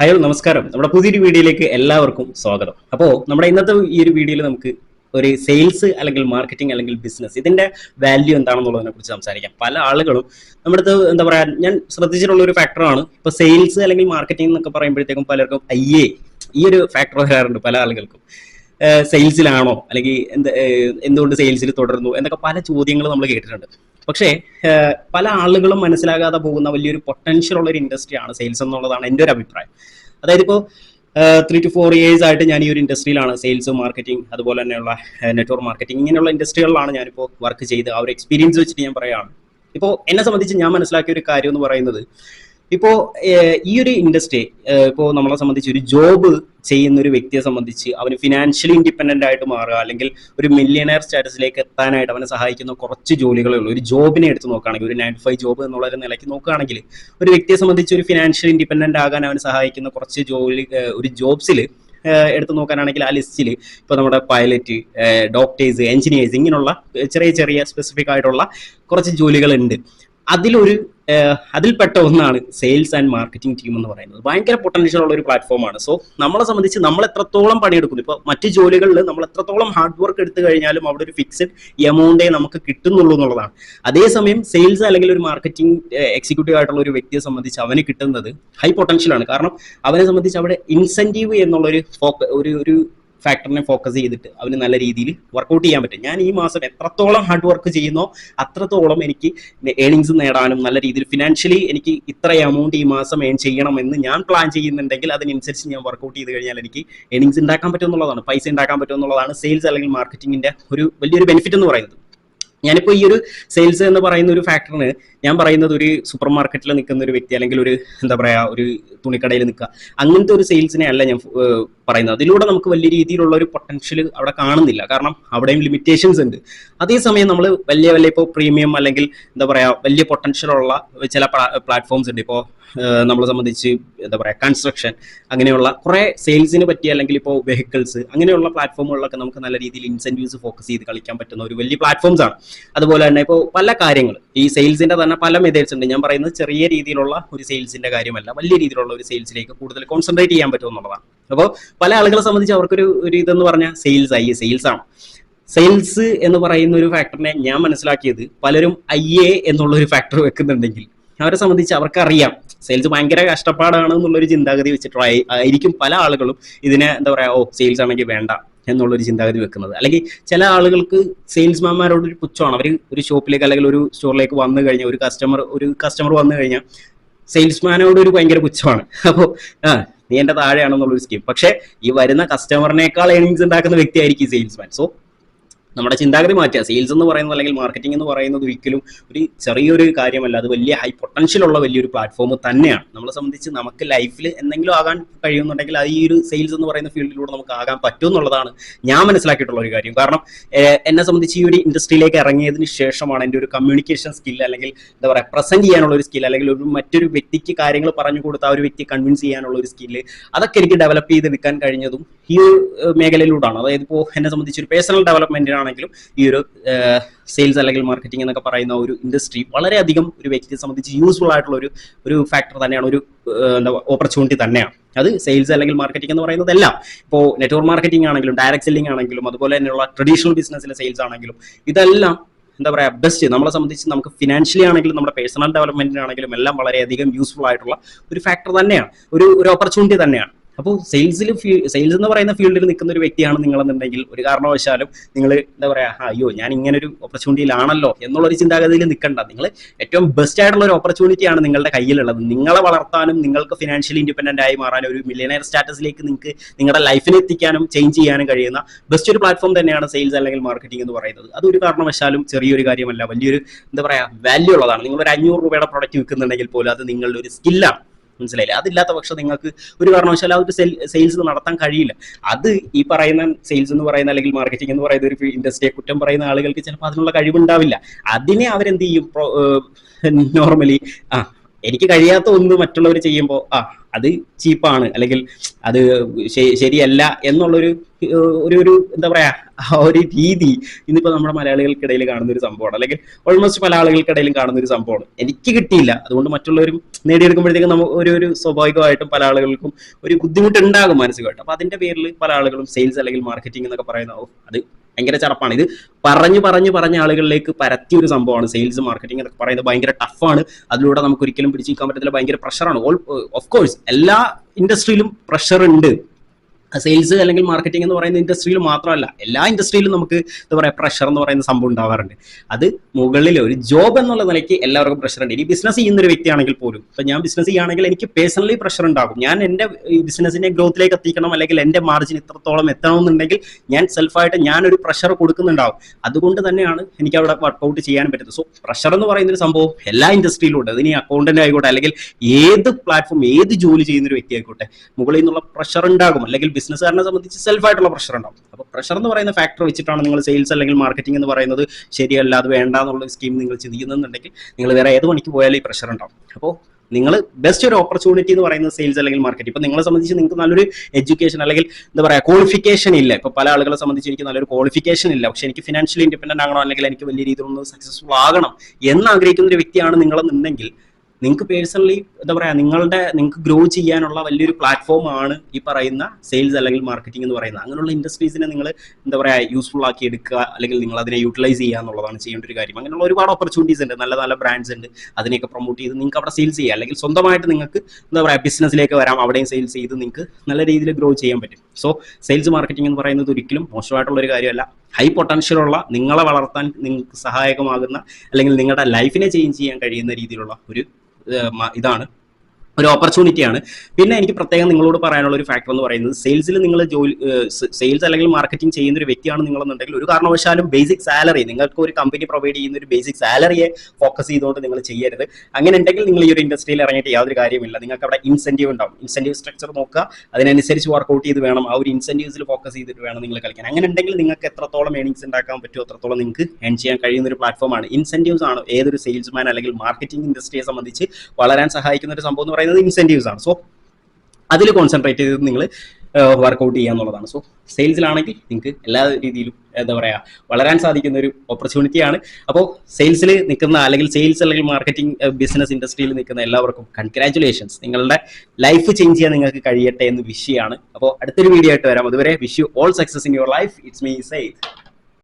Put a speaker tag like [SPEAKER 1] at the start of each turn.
[SPEAKER 1] Hello നമസ്കാരം. നമ്മുടെ പുതിയൊരു വീഡിയോയിലേക്ക് എല്ലാവർക്കും സ്വാഗതം. അപ്പോൾ നമ്മുടെ ഇന്നത്തെ ഈ ഒരു വീഡിയോയിൽ നമുക്ക് ഒരു സെയിൽസ് അല്ലെങ്കിൽ മാർക്കറ്റിംഗ് അല്ലെങ്കിൽ ബിസിനസ് ഇതിന്റെ വാല്യൂ എന്താണെന്നുള്ളതിനെ കുറിച്ച് സംസാരിക്കാം. പല ആളുകളും നമ്മുടെ അടുത്ത് എന്താ പറയാ ഞാൻ ശ്രദ്ധിച്ചിട്ടുള്ള ഒരു ഫാക്ടറാണ് ഇപ്പൊ സെയിൽസ് അല്ലെങ്കിൽ മാർക്കറ്റിംഗ് എന്നൊക്കെ പറയുമ്പോഴത്തേക്കും പലർക്കും അയ്യേ ഈ ഒരു ഫാക്ടർ വരാറുണ്ട് പല ആളുകൾക്കും. സെയിൽസിലാണോ അല്ലെങ്കിൽ എന്ത് എന്തുകൊണ്ട് സെയിൽസിൽ തുടരുന്നു എന്നൊക്കെ പല ചോദ്യങ്ങൾ നമ്മൾ കേട്ടിട്ടുണ്ട്. പക്ഷേ പല ആളുകളും മനസ്സിലാകാതെ പോകുന്ന വലിയൊരു പൊട്ടൻഷ്യൽ ഉള്ള ഒരു ഇൻഡസ്ട്രിയാണ് സെയിൽസ് എന്നുള്ളതാണ് എന്റെ ഒരു അഭിപ്രായം. അതായത് ഇപ്പോൾ ത്രീ ടു ഫോർ ഇയേഴ്സ് ആയിട്ട് ഞാൻ ഈ ഒരു ഇൻഡസ്ട്രിയിലാണ് സെയിൽസ് മാർക്കറ്റിംഗ് അതുപോലെ തന്നെയുള്ള നെറ്റ്വർക്ക് മാർക്കറ്റിംഗ് ഇങ്ങനെയുള്ള ഇൻഡസ്ട്രികളിലാണ് ഞാനിപ്പോൾ വർക്ക് ചെയ്ത് ആ ഒരു എക്സ്പീരിയൻസ് വെച്ചിട്ട് ഞാൻ പറയുകയാണ് ഇപ്പോൾ എന്നെ സംബന്ധിച്ച് ഞാൻ മനസ്സിലാക്കിയ ഒരു കാര്യം എന്ന് പറയുന്നത് ഇപ്പോൾ ഈ ഒരു ഇൻഡസ്ട്രി ഇപ്പോ നമ്മളെ സംബന്ധിച്ച് ഒരു ജോബ് ചെയ്യുന്ന ഒരു വ്യക്തിയെ സംബന്ധിച്ച് അവന് ഫിനാൻഷ്യലി ഇൻഡിപെൻഡന്റ് ആയിട്ട് മാറുക അല്ലെങ്കിൽ ഒരു മില്യണയർ സ്റ്റാറ്റസിലേക്ക് എത്താനായിട്ട് അവനെ സഹായിക്കുന്ന കുറച്ച് ജോലികളേ ഉള്ളൂ. ഒരു ജോബിനെ എടുത്ത് നോക്കുകയാണെങ്കിൽ ഒരു നയൻ ടു ഫൈവ് ജോബ് എന്നുള്ള ഒരു നിലയ്ക്ക് നോക്കുകയാണെങ്കിൽ ഒരു വ്യക്തിയെ സംബന്ധിച്ച് ഒരു ഫിനാൻഷ്യൽ ഇൻഡിപെൻഡന്റ് ആകാൻ അവന് സഹായിക്കുന്ന കുറച്ച് ജോലി ഒരു ജോബ്സിൽ എടുത്തു നോക്കാനാണെങ്കിൽ ആ ലിസ്റ്റിൽ ഇപ്പോൾ നമ്മുടെ പൈലറ്റ് ഡോക്ടേഴ്സ് എഞ്ചിനീയേഴ്സ് ഇങ്ങനെയുള്ള ചെറിയ ചെറിയ സ്പെസിഫിക് ആയിട്ടുള്ള കുറച്ച് ജോലികളുണ്ട്. അതിലൊരു അതിൽപ്പെട്ട ഒന്നാണ് സെയിൽസ് ആൻഡ് മാർക്കറ്റിംഗ് ടീം എന്ന് പറയുന്നത്. ഭയങ്കര പൊട്ടൻഷ്യൽ ഉള്ള ഒരു പ്ലാറ്റ്ഫോമാണ് സോ നമ്മളെ സംബന്ധിച്ച് നമ്മൾ എത്രത്തോളം പണിയെടുക്കുന്നു? ഇപ്പോൾ മറ്റ് ജോലികളിൽ നമ്മൾ എത്രത്തോളം ഹാർഡ് വർക്ക് എടുത്തു കഴിഞ്ഞാലും അവിടെ ഒരു ഫിക്സഡ് എമൗണ്ടേ നമുക്ക് കിട്ടുന്നുള്ളൂ എന്നുള്ളതാണ്. അതേസമയം സെയിൽസ് അല്ലെങ്കിൽ ഒരു മാർക്കറ്റിംഗ് എക്സിക്യൂട്ടീവ് ആയിട്ടുള്ള ഒരു വ്യക്തിയെ സംബന്ധിച്ച് അവന് കിട്ടുന്നത് ഹൈ പൊട്ടൻഷ്യൽ ആണ്. കാരണം അവനെ സംബന്ധിച്ച് അവിടെ ഇൻസെന്റീവ് എന്നുള്ളൊരു ഒരു ഒരു ഫാക്ടറിനെ ഫോക്കസ് ചെയ്തിട്ട് അവന് നല്ല രീതിയിൽ വർക്കൗട്ട് ചെയ്യാൻ പറ്റും. ഞാൻ ഈ മാസം എത്രത്തോളം ഹാർഡ് വർക്ക് ചെയ്യുന്നോ അത്രത്തോളം എനിക്ക് ഏണിങ്സ് നേടാനും നല്ല രീതിയിൽ ഫിനാൻഷ്യലി എനിക്ക് ഇത്ര എമൗണ്ട് ഈ മാസം ഏൺ ചെയ്യണമെന്ന് ഞാൻ പ്ലാൻ ചെയ്യുന്നുണ്ടെങ്കിൽ അതിനനുസരിച്ച് ഞാൻ വർക്കൗട്ട് ചെയ്ത് കഴിഞ്ഞാൽ എനിക്ക് ഏണിങ്സ് ഉണ്ടാക്കാൻ പറ്റുമെന്നുള്ളതാണ് പൈസ ഉണ്ടാക്കാൻ പറ്റുമെന്നുള്ളതാണ് സെയിൽസ് അല്ലെങ്കിൽ മാർക്കറ്റിംഗിന്റെ ഒരു വലിയൊരു ബെനിഫിറ്റ് എന്ന് പറയുന്നത്. ഞാനിപ്പോൾ ഈ ഒരു സെയിൽസ് എന്ന് പറയുന്ന ഒരു ഫാക്ടറിന് ഞാൻ പറയുന്നത് ഒരു സൂപ്പർ മാർക്കറ്റിൽ നിൽക്കുന്ന ഒരു വ്യക്തി അല്ലെങ്കിൽ ഒരു എന്താ പറയാ ഒരു തുണിക്കടയിൽ നിൽക്കുക അങ്ങനത്തെ ഒരു സെയിൽസിനെ അല്ല ഞാൻ പറയുന്നത്. അതിലൂടെ നമുക്ക് വലിയ രീതിയിലുള്ള ഒരു പൊട്ടൻഷ്യൽ അവിടെ കാണുന്നില്ല. കാരണം അവിടെയും ലിമിറ്റേഷൻസ് ഉണ്ട്. അതേസമയം നമ്മൾ വലിയ വലിയ ഇപ്പോൾ പ്രീമിയം അല്ലെങ്കിൽ എന്താ പറയാ വലിയ പൊട്ടൻഷ്യൽ ഉള്ള ചില പ്ലാറ്റ്ഫോംസ് ഉണ്ട്. ഇപ്പോൾ നമ്മളെ സംബന്ധിച്ച് എന്താ പറയാ കൺസ്ട്രക്ഷൻ അങ്ങനെയുള്ള കുറെ സെയിൽസിന് പറ്റിയ അല്ലെങ്കിൽ ഇപ്പോൾ വെഹിക്കിൾസ് അങ്ങനെയുള്ള പ്ലാറ്റ്ഫോമുകളിലൊക്കെ നമുക്ക് നല്ല രീതിയിൽ ഇൻസെന്റീവ്സ് ഫോക്കസ് ചെയ്ത് കളിക്കാൻ പറ്റുന്ന ഒരു വലിയ പ്ലാറ്റ്ഫോംസ് ആണ്. അതുപോലെ തന്നെ ഇപ്പോൾ പല കാര്യങ്ങൾ. ഈ സെയിൽസിന്റെ തന്നെ പല മെത്തേഡ്സ് ഉണ്ട്. ഞാൻ പറയുന്നത് ചെറിയ രീതിയിലുള്ള ഒരു സെയിൽസിന്റെ കാര്യമല്ല. വലിയ രീതിയിലുള്ള ഒരു സെയിൽസിലേക്ക് കൂടുതൽ കോൺസെൻട്രേറ്റ് ചെയ്യാൻ പറ്റും എന്നുള്ളതാണ്. അപ്പോൾ പല ആളുകളെ സംബന്ധിച്ച് അവർക്കൊരു ഒരു ഇതെന്ന് പറഞ്ഞാൽ സെയിൽസ് ആയി. സെയിൽസ് ആണ്. സെയിൽസ് എന്ന് പറയുന്ന ഒരു ഫാക്ടറിനെ ഞാൻ മനസ്സിലാക്കിയത് പലരും ഐ എ എന്നുള്ള ഒരു ഫാക്ടർ വെക്കുന്നുണ്ടെങ്കിൽ അവരെ സംബന്ധിച്ച് അവർക്കറിയാം. സെയിൽസ് ഭയങ്കര കഷ്ടപ്പാടാണ് എന്നുള്ളൊരു ചിന്താഗതി വെച്ചിട്ടുള്ള ആയിരിക്കും പല ആളുകളും ഇതിനെ എന്താ പറയാ ഓ സെയിൽസ് ആണെങ്കിൽ വേണ്ട. എന്നുള്ളൊരു ചിന്താഗതി വെക്കുന്നത്. അല്ലെങ്കിൽ ചില ആളുകൾക്ക് സെയിൽസ്മാൻമാരോട് ഒരു പുച്ഛമാണ്. അവർ ഒരു ഷോപ്പിലേക്ക് അല്ലെങ്കിൽ ഒരു സ്റ്റോറിലേക്ക് വന്നു കഴിഞ്ഞാൽ ഒരു കസ്റ്റമർ ഒരു കസ്റ്റമർ വന്നു കഴിഞ്ഞാൽ സെയിൽസ്മാനോട് ഒരു ഭയങ്കര പുച്ഛമാണ്. അപ്പോൾ ആ നീ എന്റെ താഴെയാണെന്നുള്ളൊരു സ്കീം പക്ഷേ ഈ വരുന്ന കസ്റ്റമറിനേക്കാൾ ഏണിങ്സ് ഉണ്ടാക്കുന്ന വ്യക്തിയായിരിക്കും സെയിൽസ്മാൻ സോ നമ്മുടെ ചിന്താഗതി മാറ്റുക. സെയിൽസ് എന്ന് പറയുന്നത് അല്ലെങ്കിൽ മാർക്കറ്റിംഗ് എന്ന് പറയുന്നത് ഒരിക്കലും ഒരു ചെറിയൊരു കാര്യമല്ല. അത് വലിയ ഹൈ പൊട്ടൻഷ്യൽ ഉള്ള വലിയൊരു പ്ലാറ്റ്ഫോം തന്നെയാണ്. നമ്മളെ സംബന്ധിച്ച് നമുക്ക് ലൈഫിൽ എന്തെങ്കിലും ആകാൻ കഴിയുന്നുണ്ടെങ്കിൽ അത് ഈ ഒരു സെയിൽസ് എന്ന് പറയുന്ന ഫീൽഡിലൂടെ നമുക്ക് ആകാൻ പറ്റും എന്നുള്ളതാണ് ഞാൻ മനസ്സിലാക്കിയിട്ടുള്ള ഒരു കാര്യം. കാരണം എന്നെ സംബന്ധിച്ച് ഈ ഒരു ഇൻഡസ്ട്രിയിലേക്ക് ഇറങ്ങിയതിന് ശേഷമാണ് എന്റെ ഒരു കമ്മ്യൂണിക്കേഷൻ സ്കിൽ അല്ലെങ്കിൽ എന്താ പറയുക പ്രസന്റ് ചെയ്യാനുള്ള ഒരു സ്കിൽ അല്ലെങ്കിൽ ഒരു മറ്റൊരു വ്യക്തിക്ക് കാര്യങ്ങൾ പറഞ്ഞു കൊടുത്ത് ആ ഒരു വ്യക്തി കൺവിൻസ് ചെയ്യാനുള്ള ഒരു സ്കില്ല് അതൊക്കെ എനിക്ക് ഡെവലപ്പ് ചെയ്തെടുക്കാൻ കഴിഞ്ഞതും ഈ മേഖലയിലൂടെയാണ് അതായത് ഇപ്പോൾ എന്നെ സംബന്ധിച്ച് ഒരു പേഴ്സണൽ ഡെവലപ്മെന്റിനാണെങ്കിലും ഈ ഒരു സെയിൽസ് അല്ലെങ്കിൽ മാർക്കറ്റിംഗ് എന്നൊക്കെ പറയുന്ന ഒരു ഇൻഡസ്ട്രി വളരെയധികം ഒരു വ്യക്തിയെ സംബന്ധിച്ച് യൂസ്ഫുൾ ആയിട്ടുള്ള ഒരു ഒരു ഫാക്ടർ തന്നെയാണ് ഒരു എന്താ ഓപ്പർച്യൂണിറ്റി തന്നെയാണ്. അത് സെയിൽസ് അല്ലെങ്കിൽ മാർക്കറ്റിംഗ് എന്ന് പറയുന്നതെല്ലാം. ഇപ്പോൾ നെറ്റ്വർക്ക് മാർക്കറ്റിംഗ് ആണെങ്കിലും ഡയറക്ട് സെല്ലിംഗ് ആണെങ്കിലും അതുപോലെ തന്നെയുള്ള ട്രഡീഷണൽ ബിസിനസ്സിലെ സെയിൽസ് ആണെങ്കിലും ഇതെല്ലാം എന്താ പറയുക ബെസ്റ്റ് നമ്മളെ സംബന്ധിച്ച് നമുക്ക് ഫിനാൻഷ്യലി ആണെങ്കിലും നമ്മുടെ പേഴ്സണൽ ഡെവലപ്മെന്റിനാണെങ്കിലും എല്ലാം വളരെയധികം യൂസ്ഫുൾ ആയിട്ടുള്ള ഒരു ഫാക്ടർ തന്നെയാണ്. ഒരു ഒരു ഓപ്പർച്യൂണിറ്റി തന്നെയാണ്. അപ്പോൾ സെയിൽസിൽ സെയിൽസ് എന്ന് പറയുന്ന ഫീൽഡിൽ നിൽക്കുന്ന ഒരു വ്യക്തിയാണ് നിങ്ങളെന്നുണ്ടെങ്കിൽ ഒരു കാരണവശാലും നിങ്ങൾ എന്താ പറയുക അയ്യോ ഞാൻ ഇങ്ങനെ ഒരു ഓപ്പർച്യൂണിറ്റിയിലാണല്ലോ എന്നുള്ള ഒരു ചിന്താഗതിയിൽ നിൽക്കണ്ട നിങ്ങൾ ഏറ്റവും ബെസ്റ്റ് ആയിട്ടുള്ള ഒരു ഓപ്പർച്യൂണിറ്റിയാണ് നിങ്ങളുടെ കയ്യിലുള്ളത്. നിങ്ങളെ വളർത്താനും നിങ്ങൾക്ക് ഫിനാൻഷ്യലി ഇൻഡിപെൻഡന്റ് ആയി മാറാനും ഒരു മില്ലിയനയർ സ്റ്റാറ്റസിലേക്ക് നിങ്ങൾക്ക് നിങ്ങളുടെ ലൈഫിനെ എത്തിക്കാനും ചേഞ്ച് ചെയ്യാനും കഴിയുന്ന ബെസ്റ്റ് ഒരു പ്ലാറ്റ്ഫോം തന്നെയാണ് സെയിൽസ് അല്ലെങ്കിൽ മാർക്കറ്റിംഗ് എന്ന് പറയുന്നത്. അതൊരു കാരണവശാലും ചെറിയൊരു കാര്യമല്ല. വലിയൊരു എന്താ പറയുക വാല്യൂ ഉള്ളതാണ്. നിങ്ങൾ ഒരു അഞ്ഞൂറ് രൂപയുടെ പ്രൊഡക്റ്റ് വിൽക്കുന്നുണ്ടെങ്കിൽ പോലും അത് നിങ്ങളുടെ ഒരു സ്കില്ലാണ് മനസ്സിലായില്ലേ? അതില്ലാത്ത പക്ഷം നിങ്ങൾക്ക് ഒരു കാരണവശാലും ആ ഒരു സെയിൽസ് നടത്താൻ കഴിയില്ല. അത് ഈ പറയുന്ന സെയിൽസ് എന്ന് പറയുന്ന അല്ലെങ്കിൽ മാർക്കറ്റിംഗ് എന്ന് പറയുന്ന ഒരു ഇൻഡസ്ട്രിയെ കുറ്റം പറയുന്ന ആളുകൾക്ക് ചിലപ്പോൾ അതിനുള്ള കഴിവുണ്ടാവില്ല. അതിനെ അവരെന്ത് ചെയ്യും? നോർമലി ആ എനിക്ക് കഴിയാത്ത ഒന്ന് മറ്റുള്ളവർ ചെയ്യുമ്പോൾ ആ അത് ചീപ്പാണ്. അല്ലെങ്കിൽ അത് ശരിയല്ല എന്നുള്ളൊരു ഒരു ഒരു എന്താ പറയാ ആ ഒരു രീതി ഇന്നിപ്പോ നമ്മുടെ മലയാളികൾക്കിടയിൽ കാണുന്ന ഒരു സംഭവമാണ്. അല്ലെങ്കിൽ ഓൾമോസ്റ്റ് പല ആളുകൾക്കിടയിലും കാണുന്ന ഒരു സംഭവമാണ്. എനിക്ക് കിട്ടിയില്ല. അതുകൊണ്ട് മറ്റുള്ളവരും നേടിയെടുക്കുമ്പോഴത്തേക്കും നമുക്ക് ഒരു ഒരു സ്വാഭാവികമായിട്ടും പല ആളുകൾക്കും ഒരു ബുദ്ധിമുട്ടുണ്ടാകും മാനസികമായിട്ട്. അപ്പൊ അതിന്റെ പേരിൽ പല ആളുകളും സെയിൽസ് അല്ലെങ്കിൽ മാർക്കറ്റിംഗ് എന്നൊക്കെ പറയുന്ന അത് ഭയങ്കര ചടപ്പാണ്. ഇത് പറഞ്ഞു പറഞ്ഞു പറഞ്ഞ ആളുകളിലേക്ക് പരത്തിയ ഒരു സംഭവമാണ്. സെയിൽസ് മാർക്കറ്റിംഗ് എന്നൊക്കെ പറയുന്നത് ഭയങ്കര ടഫാണ് അതിലൂടെ നമുക്ക് ഒരിക്കലും പിടിച്ചു നിൽക്കാൻ പറ്റത്തില്ല. ഭയങ്കര പ്രഷറാണ് ഓൾ ഓഫ് കോഴ്സ് എല്ലാ ഇൻഡസ്ട്രിയിലും പ്രഷർ ഉണ്ട്. സെയിൽസ് അല്ലെങ്കിൽ മാർക്കറ്റിംഗ് എന്ന് പറയുന്ന ഇൻഡസ്ട്രിയിൽ മാത്രമല്ല എല്ലാ ഇൻഡസ്ട്രിയിലും നമുക്ക് എന്താ പറയുക പ്രഷർ എന്ന് പറയുന്ന സംഭവം ഉണ്ടാവാറുണ്ട്. അത് മുകളിൽ ഒരു ജോബ് എന്നുള്ള നിലയ്ക്ക് എല്ലാവർക്കും പ്രഷർ ഉണ്ട്. ഇനി ബിസിനസ് ചെയ്യുന്ന ഒരു വ്യക്തിയാണെങ്കിൽ പോലും ഇപ്പൊ ഞാൻ ബിസിനസ് ചെയ്യുകയാണെങ്കിൽ എനിക്ക് പേഴ്സണലി പ്രഷർ ഉണ്ടാകും. ഞാൻ എന്റെ ഈ ബിസിനസിനെ ഗ്രോത്തിലേക്ക് എത്തിക്കണം അല്ലെങ്കിൽ എന്റെ മാർജിൻ ഇത്രത്തോളം എത്തണമെന്നുണ്ടെങ്കിൽ ഞാൻ സെൽഫായിട്ട് ഞാനൊരു പ്രഷർ കൊടുക്കുന്നുണ്ടാവും. അതുകൊണ്ട് തന്നെയാണ് എനിക്ക് അവിടെ വർക്കൗട്ട് ചെയ്യാൻ പറ്റുന്നത്. സോ പ്രഷർ എന്ന് പറയുന്ന ഒരു സംഭവം എല്ലാ ഇൻഡസ്ട്രിയിലും ഉണ്ട്. അതിന് അക്കൗണ്ടന്റ് ആയിക്കോട്ടെ അല്ലെങ്കിൽ ഏത് പ്ലാറ്റ്ഫോം ഏത് ജോലി ചെയ്യുന്ന ഒരു വ്യക്തി ആയിക്കോട്ടെ മുകളിൽ നിന്നുള്ള പ്രഷർ ഉണ്ടാകും. അല്ലെങ്കിൽ ബിസിനസ്സുകാരനെ സംബന്ധിച്ച് സെൽഫായിട്ടുള്ള പ്രഷർ ഉണ്ടാവും. അപ്പോൾ പ്രഷർ എന്ന് പറയുന്ന ഫാക്ടർ വെച്ചിട്ടാണ് നിങ്ങൾ സെയിൽസ് അല്ലെങ്കിൽ മാർക്കറ്റിംഗ് എന്ന് പറയുന്നത് ശരിയല്ല അത് വേണ്ട എന്നുള്ള സ്കീം നിങ്ങൾ ചിന്തിക്കുന്നുണ്ടെങ്കിൽ നിങ്ങൾ വേറെ ഏത് പണിക്ക് പോയാലും ഈ പ്രഷർ ഉണ്ടാവും. അപ്പോൾ നിങ്ങൾ ബെസ്റ്റ് ഒരു ഓപ്പർച്യൂണിറ്റി എന്ന് പറയുന്നത് സെയിൽസ് അല്ലെങ്കിൽ മാർക്കറ്റ് ഇപ്പൊ നിങ്ങളെ സംബന്ധിച്ച് നിങ്ങൾക്ക് നല്ലൊരു എഡ്യൂക്കേഷൻ അല്ലെങ്കിൽ എന്താ പറയുക ക്വാളിഫിക്കേഷൻ ഇല്ല. ഇപ്പൊ പല ആളുകളെ സംബന്ധിച്ച് എനിക്ക് നല്ലൊരു ക്വാളിഫിക്കേഷൻ ഇല്ല. പക്ഷെ എനിക്ക് ഫിനാൻഷ്യലി ഇൻഡിപെൻഡന്റ് ആകണം? അല്ലെങ്കിൽ എനിക്ക് വലിയ രീതിയിലൊന്ന് സക്സസ്ഫുൾ ആകണം എന്ന് ആഗ്രഹിക്കുന്ന ഒരു വ്യക്തിയാണ് നിങ്ങളെന്നുണ്ടെങ്കിൽ നിങ്ങൾക്ക് പേഴ്സണലി എന്താ പറയാ നിങ്ങളുടെ നിങ്ങൾക്ക് ഗ്രോ ചെയ്യാനുള്ള വലിയൊരു പ്ലാറ്റ്ഫോം ആണ് ഈ പറയുന്ന സെയിൽസ് അല്ലെങ്കിൽ മാർക്കറ്റിംഗ് എന്ന് പറയുന്നത്. അങ്ങനെയുള്ള ഇൻഡസ്ട്രീസിനെ നിങ്ങൾ എന്താ പറയാ യൂസ്ഫുൾ ആക്കി എടുക്കുക അല്ലെങ്കിൽ നിങ്ങൾ അതിനെ യൂട്ടിലൈസ് ചെയ്യുക എന്നുള്ളതാണ് ചെയ്യേണ്ട ഒരു കാര്യം. അങ്ങനെയുള്ള ഒരുപാട് ഓപ്പർച്യൂണിറ്റീസ് ഉണ്ട് നല്ല നല്ല ബ്രാൻഡ്സ് ഉണ്ട് അതിനെയൊക്കെ പ്രൊമോട്ട് ചെയ്ത് നിങ്ങൾക്ക് അവിടെ സെയിൽസ് ചെയ്യുക അല്ലെങ്കിൽ സ്വന്തമായിട്ട് നിങ്ങൾക്ക് എന്താ പറയാ ബിസിനസ്സിലേക്ക് വരാം അവിടെയും സെയിൽസ് ചെയ്ത് നിങ്ങൾക്ക് നല്ല രീതിയിൽ ഗ്രോ ചെയ്യാൻ പറ്റും. സോ സെയിൽസ് മാർക്കറ്റിംഗ് എന്ന് പറയുന്നത് ഒരിക്കലും മോശമായിട്ടുള്ള ഒരു കാര്യമല്ല. ഹൈ പൊട്ടൻഷ്യൽ ഉള്ള നിങ്ങളെ വളർത്താൻ നിങ്ങൾക്ക് സഹായകമാകുന്ന അല്ലെങ്കിൽ നിങ്ങളുടെ ലൈഫിനെ ചേഞ്ച് ചെയ്യാൻ കഴിയുന്ന രീതിയിലുള്ള ഒരു ഇതാണ്. ഒരു ഓപ്പർച്യൂണിറ്റിയാണ് പിന്നെ എനിക്ക് പ്രത്യേകം നിങ്ങളോട് പറയാനുള്ള ഒരു ഫാക്ടർ എന്ന് പറയുന്നത് സെയിൽസിൽ നിങ്ങൾ ജോലി സെയിൽസ് അല്ലെങ്കിൽ മാർക്കറ്റിംഗ് ചെയ്യുന്ന ഒരു വ്യക്തിയാണ് നിങ്ങളെന്നുണ്ടെങ്കിൽ ഒരു കാരണവശാലും ബേസിക് സാലറി നിങ്ങൾക്ക് ഒരു കമ്പനി പ്രൊവൈഡ് ചെയ്യുന്ന ഒരു ബേസിക് സാലറിയെ ഫോക്കസ് ചെയ്തുകൊണ്ട് നിങ്ങൾ ചെയ്യരുത്. അങ്ങനെ ഉണ്ടെങ്കിൽ നിങ്ങൾ ഈ ഒരു ഇൻഡസ്ട്രിയിൽ ഇറങ്ങിയിട്ട് യാതൊരു കാര്യമില്ല നിങ്ങൾക്ക് അവിടെ ഇൻസെന്റീവ് ഉണ്ടാവും. ഇൻസെന്റീവ് സ്ട്രക്ചർ നോക്കുക. അതിനനുസരിച്ച് വർക്കൗട്ട് ചെയ്ത് വേണം. ആ ഒരു ഇൻസെന്റീവ്സിൽ ഫോക്കസ് ചെയ്തിട്ട് വേണം നിങ്ങൾ കളിക്കാൻ. അങ്ങനെ ഉണ്ടെങ്കിൽ നിങ്ങൾക്ക് എത്രത്തോളം ഏണിങ്സ് ഉണ്ടാക്കാൻ പറ്റുമോ അത്രത്തോളം നിങ്ങൾക്ക് ഏൺ ചെയ്യാൻ കഴിയുന്ന ഒരു പ്ലാറ്റ്ഫോമാണ് ഇൻസെന്റീവ്സ് ആണ് ഏതൊരു സെയിൽസ്മാൻ അല്ലെങ്കിൽ മാർക്കറ്റിംഗ് ഇൻഡസ്ട്രിയെ സംബന്ധിച്ച് വളരാൻ സഹായിക്കുന്ന ഒരു സംഭവം എന്ന് പറയുന്നത് ഇൻസെന്റീവ്സ് ആണ്. സോ അതിൽ കോൺസെൻട്രേറ്റ് ചെയ്ത് നിങ്ങൾ വർക്കൗട്ട് ചെയ്യുക എന്നുള്ളതാണ്. സോ സെയിൽസിലാണെങ്കിൽ നിങ്ങൾക്ക് എല്ലാ രീതിയിലും എന്താ പറയുക വളരാൻ സാധിക്കുന്ന ഒരു ഓപ്പർച്യൂണിറ്റിയാണ് അപ്പോൾ സെയിൽസിൽ നിൽക്കുന്ന അല്ലെങ്കിൽ സെയിൽസ് അല്ലെങ്കിൽ മാർക്കറ്റിംഗ് ബിസിനസ് ഇൻഡസ്ട്രിയിൽ നിൽക്കുന്ന എല്ലാവർക്കും കൺഗ്രാറ്റുലേഷൻസ് നിങ്ങളുടെ ലൈഫ് ചേഞ്ച് ചെയ്യാൻ നിങ്ങൾക്ക് കഴിയട്ടെ എന്ന് വിഷയമാണ് അപ്പോൾ അടുത്തൊരു വീഡിയോ ആയിട്ട് വരാം. അതുവരെ wish you all success in your life it's me Saith